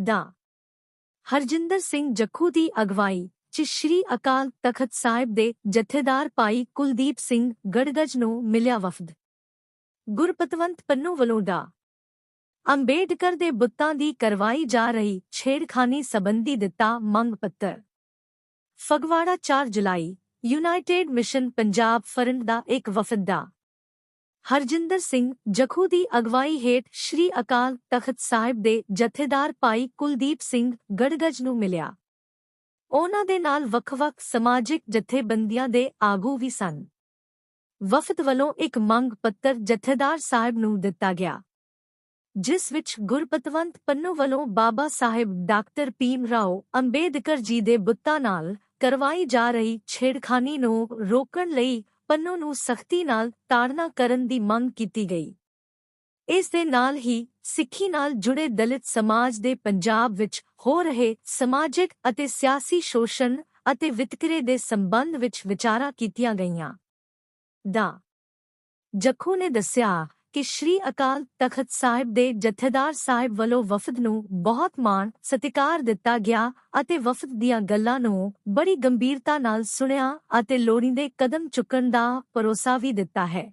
ਦਾ। ਹਰਜਿੰਦਰ ਸਿੰਘ ਜੱਖੂ ਦੀ ਅਗਵਾਈ 'ਚ ਸ਼੍ਰੀ ਅਕਾਲ ਤਖਤ ਸਾਹਿਬ ਦੇ ਜਥੇਦਾਰ ਭਾਈ ਕੁਲਦੀਪ ਸਿੰਘ ਗੜਗਜ ਨੂੰ ਮਿਲਿਆ ਵਫਦ। ਗੁਰਪਤਵੰਤ ਪੰਨੂ ਵੱਲੋਂ ਡਾ। ਅੰਬੇਡਕਰ ਦੇ ਬੁੱਤਾਂ ਦੀ ਕਰਵਾਈ ਜਾ ਰਹੀ ਛੇੜਖਾਨੀ ਸੰਬੰਧੀ ਦਿੱਤਾ ਮੰਗ ਪੱਤਰ। ਫਗਵਾੜਾ 4 ਜੁਲਾਈ, ਯੂਨਾਈਟਿਡ ਮਿਸ਼ਨ ਪੰਜਾਬ ਫਰੰਟ ਦਾ ਇੱਕ ਵਫਦ ਦਾ। ਹਰਜਿੰਦਰ ਸਿੰਘ ਜਖੂ ਦੀ ਅਗਵਾਈ ਹੇਠ ਸ਼੍ਰੀ ਅਕਾਲ ਤਖਤ ਸਾਹਿਬ ਦੇ ਜਥੇਦਾਰ ਭਾਈ ਕੁਲਦੀਪ ਸਿੰਘ ਗੜਗਜ ਨੂੰ ਮਿਲਿਆ। ਉਹਨਾਂ ਦੇ ਨਾਲ ਵੱਖ-ਵੱਖ ਸਮਾਜਿਕ ਜਥੇਬੰਦੀਆਂ ਦੇ ਆਗੂ ਵੀ ਸਨ। ਵਫਦ ਵੱਲੋਂ ਇੱਕ ਮੰਗ ਪੱਤਰ ਜਥੇਦਾਰ ਸਾਹਿਬ ਨੂੰ ਦਿੱਤਾ ਗਿਆ। ਜਿਸ ਵਿੱਚ ਗੁਰਪਤਵੰਤ ਪੰਨੂ ਵੱਲੋਂ ਬਾਬਾ ਸਾਹਿਬ ਡਾਕਟਰ ਭੀਮ ਰਾਓ ਅੰਬੇਦਕਰ ਜੀ ਦੇ ਬੁੱਤਾਂ ਨਾਲ ਕਰਵਾਈ ਜਾ ਰਹੀ ਛੇੜਖਾਨੀ ਨੂੰ ਰੋਕਣ ਲਈ ਪੰਨੂ ਨੂੰ ਸਖਤੀ ਨਾਲ ਤਾੜਨਾ ਕਰਨ ਦੀ ਮੰਗ ਕੀਤੀ ਗਈ। ਇਸ ਦੇ ਨਾਲ ਹੀ ਸਿੱਖੀ ਨਾਲ ਜੁੜੇ ਦਲਿਤ ਸਮਾਜ ਦੇ ਪੰਜਾਬ ਵਿੱਚ ਹੋ ਰਹੇ ਸਮਾਜਿਕ ਅਤੇ ਸਿਆਸੀ ਸ਼ੋਸ਼ਣ ਅਤੇ ਵਿਤਕਰੇ ਦੇ ਸੰਬੰਧ ਵਿੱਚ ਵਿਚਾਰਾਂ ਕੀਤੀਆਂ ਗਈਆਂ। ਦਾ ਜੱਖੂ ਨੇ ਦੱਸਿਆ ਕਿ ਸ਼੍ਰੀ ਅਕਾਲ ਤਖਤ ਸਾਹਿਬ ਦੇ ਜਥੇਦਾਰ ਸਾਹਿਬ ਵੱਲੋਂ ਵਫਦ ਨੂੰ ਬਹੁਤ ਮਾਣ, ਸਤਿਕਾਰ ਦਿੱਤਾ ਗਿਆ ਅਤੇ ਵਫਦ ਦੀਆਂ ਗੱਲਾਂ ਨੂੰ ਬੜੀ ਗੰਭੀਰਤਾ ਨਾਲ ਸੁਣਿਆ ਅਤੇ ਲੋੜੀਂਦੇ ਕਦਮ ਚੁੱਕਣ ਦਾ ਭਰੋਸਾ ਵੀ ਦਿੱਤਾ ਹੈ।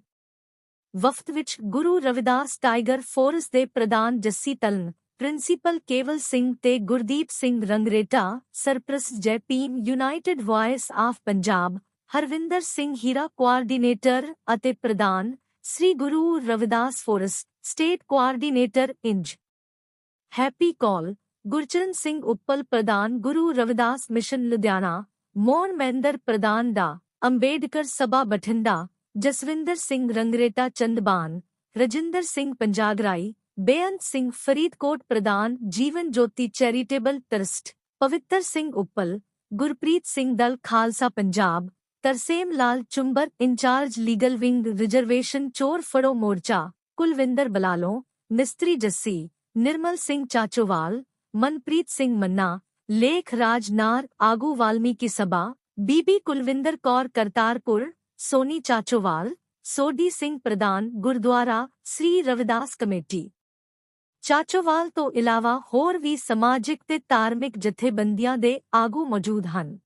ਵਫਦ ਵਿੱਚ ਗੁਰੂ ਰਵਿਦਾਸ ਟਾਈਗਰ ਫੋਰਸ ਦੇ ਪ੍ਰਧਾਨ ਜੱਸੀ ਤਲਨ, ਪ੍ਰਿੰਸੀਪਲ ਕੇਵਲ ਸਿੰਘ ਤੇ ਗੁਰਦੀਪ ਸਿੰਘ ਰੰਗਰੇਟਾ, ਸਰਪ੍ਰਸਤ ਜੈਪੀਨ, united voice of Punjab, Harvinder Singh Heera coordinator ਅਤੇ ਪ੍ਰਧਾਨ Shri Guru Ravidas force state coordinator ਇੰਜ। ਹੈਪੀ ਕਾਲ, ਗੁਰਚਰਨ ਸਿੰਘ ਉੱਪਲ ਪ੍ਰਧਾਨ ਗੁਰੂ ਰਵਿਦਾਸ ਮਿਸ਼ਨ ਲੁਧਿਆਣਾ ਮੋਹਨ ਮਹਿੰਦਰ ਪ੍ਰਧਾਨ ਦਾ, ਅੰਬੇਡਕਰ ਸਭਾ ਬਠਿੰਡਾ, ਜਸਵਿੰਦਰ ਸਿੰਘ ਰੰਗਰੇਟਾ ਚੰਦਬਾਨ, ਰਜਿੰਦਰ ਸਿੰਘ ਪੰਜਾਗਰਾਈ, ਬੇਅੰਤ ਸਿੰਘ ਫਰੀਦਕੋਟ ਪ੍ਰਧਾਨ ਜੀਵਨ Jyoti charitable trust, Pavittar Singh Uppal, Gurpreet Singh Dal Khalsa Punjab Tarsem Lal Chumbar incharge legal wing reservation Chor Phado Morcha Kulwinder ਬਲਾਲੋ ਮਿਸਤਰੀ ਜੱਸੀ ਨਿਰਮਲ ਸਿੰਘ ਚਾਚੋਵਾਲ ਮਨਪ੍ਰੀਤ ਸਿੰਘ ਮੰਨਾ ਲੇਖ ਰਾਜ ਨਾਰ ਆਗੂ ਵਾਲਮੀਕੀ ਸਭਾ ਬੀਬੀ ਕੁਲਵਿੰਦਰ ਕੌਰ ਕਰਤਾਰਪੁਰ ਸੋਨੀ ਚਾਚੋਵਾਲ ਸੋਡੀ ਸਿੰਘ ਪ੍ਰਧਾਨ ਗੁਰਦੁਆਰਾ ਸ੍ਰੀ ਰਵਿਦਾਸ ਕਮੇਟੀ ਚਾਚੋਵਾਲ ਤੋਂ ਇਲਾਵਾ ਹੋਰ ਵੀ ਸਮਾਜਿਕ ਤੇ ਧਾਰਮਿਕ ਜਥੇਬੰਦੀਆਂ ਦੇ ਆਗੂ ਮੌਜੂਦ ਹਨ